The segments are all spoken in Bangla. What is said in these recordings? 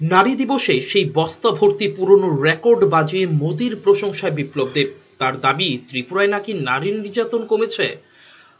নারী দিবসে সেই বস্তা ভর্তি পুরনো রেকর্ড বাজিয়ে মোদির প্রশংসায় বিপ্লব দেব তার দাবি, ত্রিপুরায় নাকি নারী নির্যাতন কমেছে?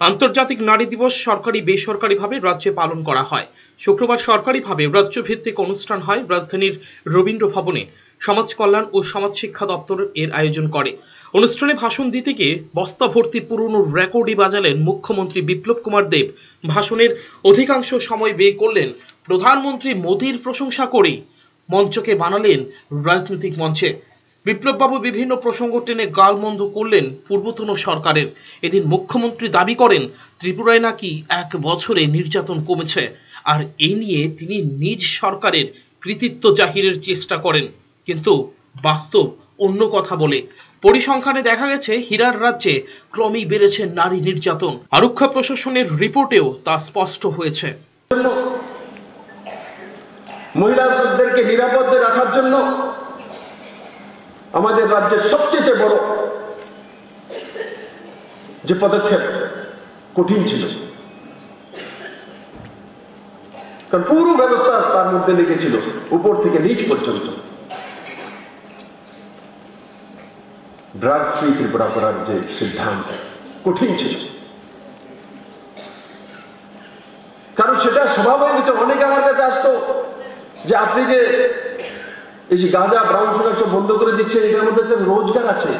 আন্তর্জাতিক নারী দিবস সরকারি বেসরকারিভাবে রাজ্যে পালন করা হয়। শুক্রবার সরকারিভাবে রাজ্যভিত্তিক অনুষ্ঠান হয় রাজধানীর রবীন্দ্র ভবনে। সমাজ কল্যাণ ও সমাজ শিক্ষা দপ্তর এর আয়োজন করে। অনুষ্ঠানে ভাষণ দিতে গিয়ে বস্তা ভর্তি পুরনো রেকর্ডই বাজালেন মুখ্যমন্ত্রী বিপ্লব কুমার দেব। ভাষণের অধিকাংশ সময় ব্যয় করলেন প্রধানমন্ত্রী মোদীর প্রশংসা করেই মঞ্চকে বানালেন রাজনৈতিক মঞ্চে। বিপ্লববাবু বিভিন্ন প্রসঙ্গ টেনে গালমন্দ করলেন পূর্বতন সরকারের। এদিন মুখ্যমন্ত্রী দাবি করেন, ত্রিপুরায় নাকি এক বছরে নির্যাতন কমেছে। আর এই নিয়ে তিনি নিজ সরকারের কৃতিত্ব জাহিরের চেষ্টা করেন। কিন্তু বাস্তব অন্য কথা বলে। পরিসংখ্যানে দেখা গেছে, হীরার রাজ্যে ক্রমেই বেড়েছে নারী নির্যাতন। আরক্ষা প্রশাসনের রিপোর্টেও তা স্পষ্ট হয়েছে। মহিলাদেরকে নিরাপদে রাখার জন্য আমাদের রাজ্যের সবচেয়ে বড় যে পদক্ষেপ কঠিন ছিল। কারণ পুরো ব্যবস্থা তার মধ্যে লেগেছিল, উপর থেকে নিচ পর্যন্ত। ড্রাগস ফ্রি ত্রিপুরা করার যে সিদ্ধান্ত কঠিন ছিল। কারণ সেটা স্বভাব গেছে অনেকে আমার কাছে আসতো যে আপনি যে এই যে গাঁজা ব্রাউন সুগার সব বন্ধ করে দিচ্ছেন, এটার মধ্যে যে রোজগার আছে।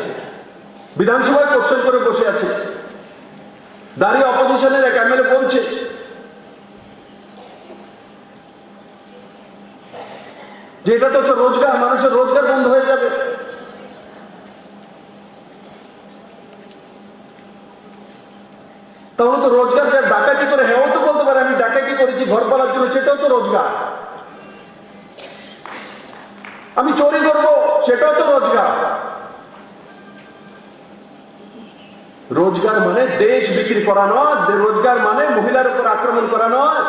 বিধানসভায় কোশ্চেন করে বসে আছে। দাঁড়িয়ে অপোজিশনের এক এমএলএ বলছে। যে এটা তো রোজগার, মানুষের রোজগার বন্ধ হয়ে যাবে। তাহলে তো রোজগার যার ডাকাতি করে হ্যাঁ তো বলতে পারে, আমি ডাকাতি করেছি, ঘর পালার জন্য, সেটাও তো রোজগার। আমি চুরি করব, সেটাও তো রোজগার। রোজগার মানে দেশ বিক্রি করা নয় রোজগার মানে মহিলার উপর আক্রমণ করা নয়।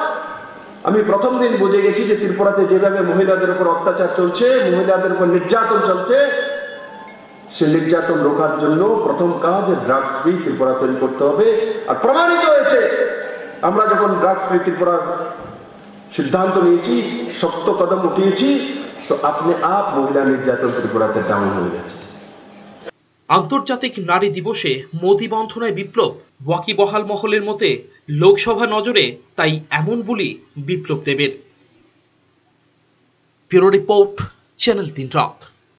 আমি প্রথম দিন বুঝে গেছি যে ত্রিপুরাতে যেভাবে মহিলাদের উপর অত্যাচার চলছে, মহিলাদের উপর নির্যাতন চলছে, সে নির্যাতন রোখার জন্য প্রথম কাজ ড্রাগস ফ্রি ত্রিপুরা তৈরি করতে হবে। আর প্রমাণিত হয়েছে, আমরা যখন ড্রাগস ফ্রি ত্রিপুরার সিদ্ধান্ত নিয়েছি শক্ত কদম উঠিয়েছি, তো আপনি আপ মহিলা নির্যাতন ত্রিপুরাতে ডাউন হয়ে গেছে আন্তর্জাতিক নারী দিবসে মোদি বন্ধনায় বিপ্লব, ওয়াকিবহাল মহলের মতে লোকসভা নজরে, তাই এমন বলি বিপ্লব দেবের ব্যুরো রিপোর্ট, চ্যানেল তিন রাত।